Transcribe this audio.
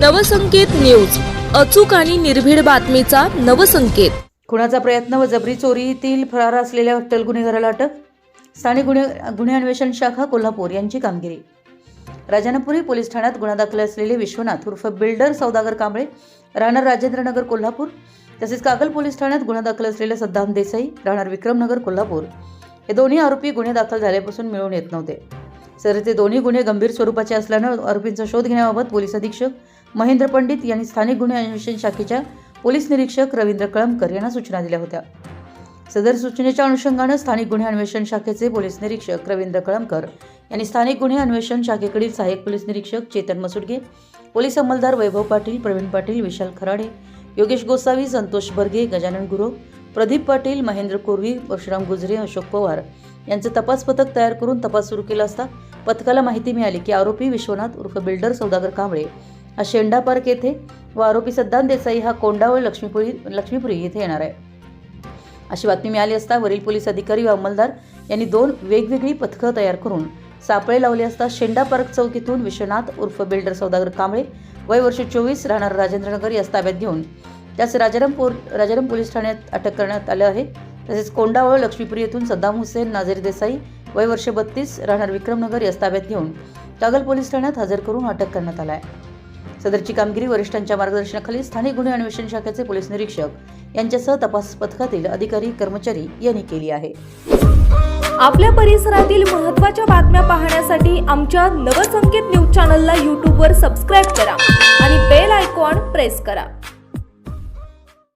Navsanket news. अचूक आणि निर्भीड बातमीचा नवसंकेत. खुणाचा प्रयत्न व जबरी चोरीतील फरार असलेल्या हॉटेल गुन्हेगाराला अटक. स्थानिक गुन्हे गुन्हे अन्वेषण शाखा कोल्हापूर यांची कामगिरी. राजानपुरी पोलीस ठाण्यात गुन्हा दाखल असलेले विश्वनाथ उर्फ बिल्डर सौदागर कांबळे राहणार राजेंद्रनगर कोल्हापूर तसेच कागल पोलीस ठाण्यात गुन्हा दाखल असलेले सद्दाम देसाई राहणार विक्रमनगर कोल्हापूर. हे दोन्ही आरोपी गुन्हे दाखल झाल्यापासून मिळून येत नव्हते. सर दोन्ही गुन्हे गंभीर स्वरूपाचे असल्यानं आरोपींचा शोध घेण्याबाबत पोलीस अधीक्षक महेंद्र पंडित यांनी स्थानिक गुन्हे अन्वेषण शाखेच्या पोलीस निरीक्षक रवींद्र कळमकर यांना सूचना दिल्या होत्या. सदर सूचनेच्या अनुषंगानं स्थानिक गुन्हे अन्वेषण शाखेचे पोलीस निरीक्षक रवींद्र कळमकर यांनी स्थानिक गुन्हे अन्वेषण शाखेकडील सहाय्यक पोलीस निरीक्षक चेतन मसुडगे पोलीस अंमलदार वैभव पाटील प्रवीण पाटील विशाल खराडे योगेश गोसावी संतोष बर्गे गजानन गुरव प्रदीप पाटील महेंद्र कुर्वी परशुराम गुजरे अशोक पवार यांचं तपास पथक तयार करून तपास सुरू केला असता पथकाला माहिती मिळाली की आरोपी विश्वनाथ उर्फ बिल्डर सौदागर कांबळे हा शेंडा पार्क येथे व आरोपी सद्दान देसाई हा कोंडावळ लक्ष्मीपुरी लक्ष्मीपुरी येथे येणार आहे. अशी बातमी मिळाली असता वरील पोलीस अधिकारी व अंमलदार यांनी दोन वेगवेगळी पथकं तयार करून सापळे लावले असता शेंडा पार्क चौकीतून विश्वनाथ उर्फ बिल्डर सौदागर कांबळे वय वर्ष चोवीस राहणार राजेंद्रनगर यास ताब्यात घेऊन त्यास राजारामपूर राजाराम पोलीस ठाण्यात अटक करण्यात आलं आहे. तसेच कोंडावळ लक्ष्मीपुरी येथून सद्दाम हुसेन नाझीर देसाई वय वर्ष बत्तीस राहणार विक्रमनगर यास ताब्यात घेऊन कागल पोलीस ठाण्यात हजर करून अटक करण्यात आला आहे सदरची कामगिरी वरिष्ठांच्या मार्गदर्शनाखाली स्थानिक गुन्हे अन्वेषण शाखेचे पोलीस निरीक्षक यांच्यासह तपास पथकातील अधिकारी कर्मचारी यांनी केली आहे. आपल्या परिसरातील महत्त्वाच्या बातम्या पाहण्यासाठी आमच्या नवसंकेत न्यूज चॅनलला यूट्यूबवर सबस्क्राईब करा आणि बेल आयकॉन प्रेस करा.